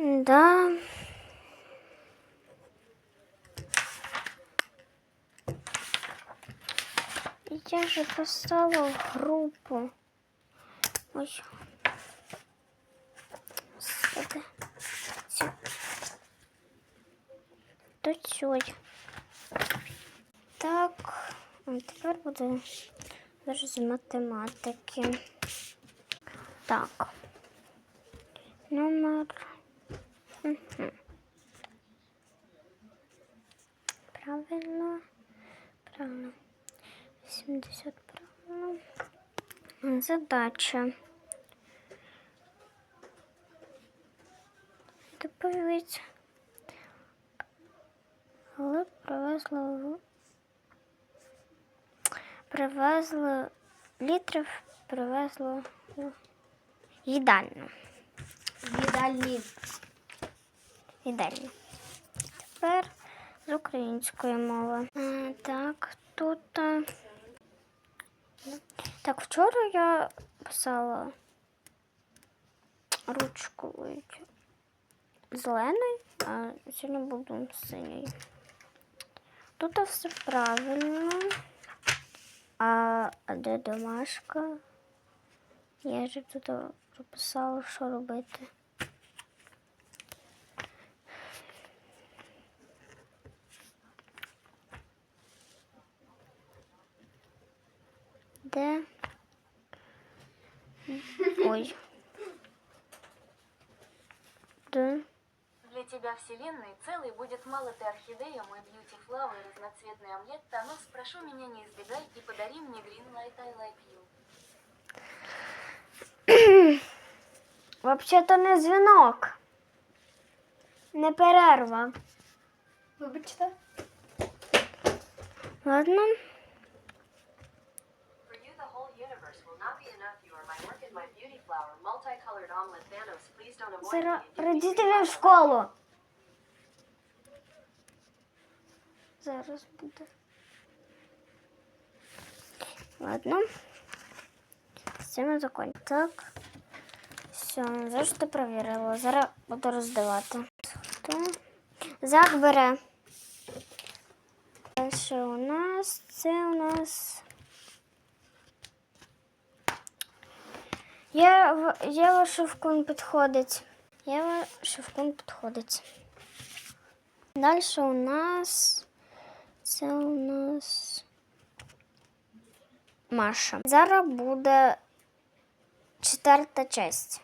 Да. Я же поставила в группу. Ой. Сюди. Цю. До. Так, а тепер буде вже з математики. Так. Номер. Правильно. Правильно. 70 правильно. Задача. Доповідь. Але привезли привезли літрів, привезли їдальню. Їдальні. Їдальню. Тепер з української мови. Е, Так, тут. е, Так, вчора я писала ручкою зеленою, а сьогодні буду синьою. Тут все правильно. А, де домашка? Я ж тут прописала, що робити. Де? Ой. Де? Для тебя вселенной целый будет мало ты орхидея, мой бьюти флауэр, разноцветный омлет, Танос, прошу меня не избегай и подари мне green light I like you. Взагалі-то не дзвінок. Не перерва. Вибачте. Ладно. Зараз green в школу. Зараз буде. Ладно. З цим я закончу. Так. Все, завжди перевірила. Зараз буду роздавати. Зак бере. Далі у нас це у нас. Є, Єва Шевкун підходить. Єва Шевкун підходить. Далі у нас це у нас Маша. Зараз буде четверта часть.